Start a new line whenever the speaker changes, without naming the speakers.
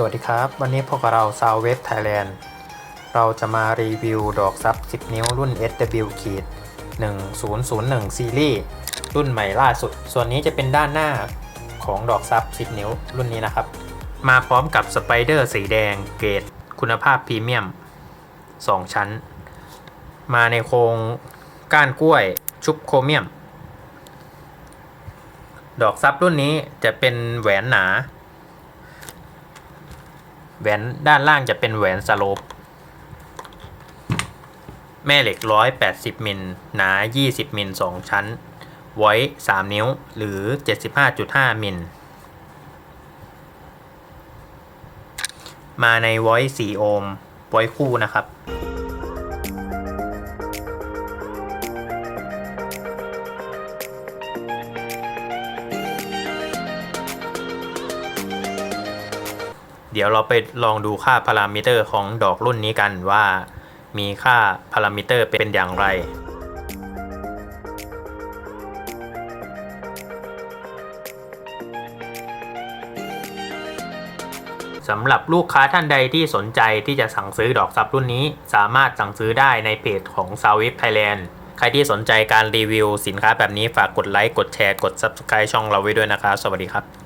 สวัสดีครับ วันนี้พวกเราซาวเวฟไทยแลนด์เราจะมารีวิวดอกซับ 10 นิ้วรุ่น SW ขีด1001 ซีรีส์รุ่นใหม่ล่าสุด ส่วนนี้จะเป็นด้านหน้าของดอกซับ 10 นิ้วรุ่นนี้นะครับ มาพร้อมกับสไปเดอร์สีแดงเกรดคุณภาพพรีเมียม 2 ชั้น มาในโครงก้านกล้วยชุบโครเมียม ดอกซับรุ่นนี้จะเป็นแหวนหนา แหวนด้านล่างจะเป็นแหวนสโลป แม่เหล็ก 180 มิล หนา 20 มิล 2 ชั้น ไว้ 3 นิ้ว หรือ 75.5 มิล มาในไว้ 4 โอห์ม ไว้คู่นะครับ เดี๋ยวเราไปลองดูค่าพารามิเตอร์ของดอกรุ่นนี้กันว่า มีค่าพารามิเตอร์เป็นอย่างไร สำหรับลูกค้าท่านใดที่สนใจที่จะสั่งซื้อดอกซับรุ่นนี้ สามารถสั่งซื้อได้ในเพจของ s a w i f Thailand ใครที่สนใจการรีวิวสินค้าแบบนี้ฝากกดไลค์ กดแชร์ กด Subscribe ช่องเราไว้ด้วยนะครับ สวัสดีครับ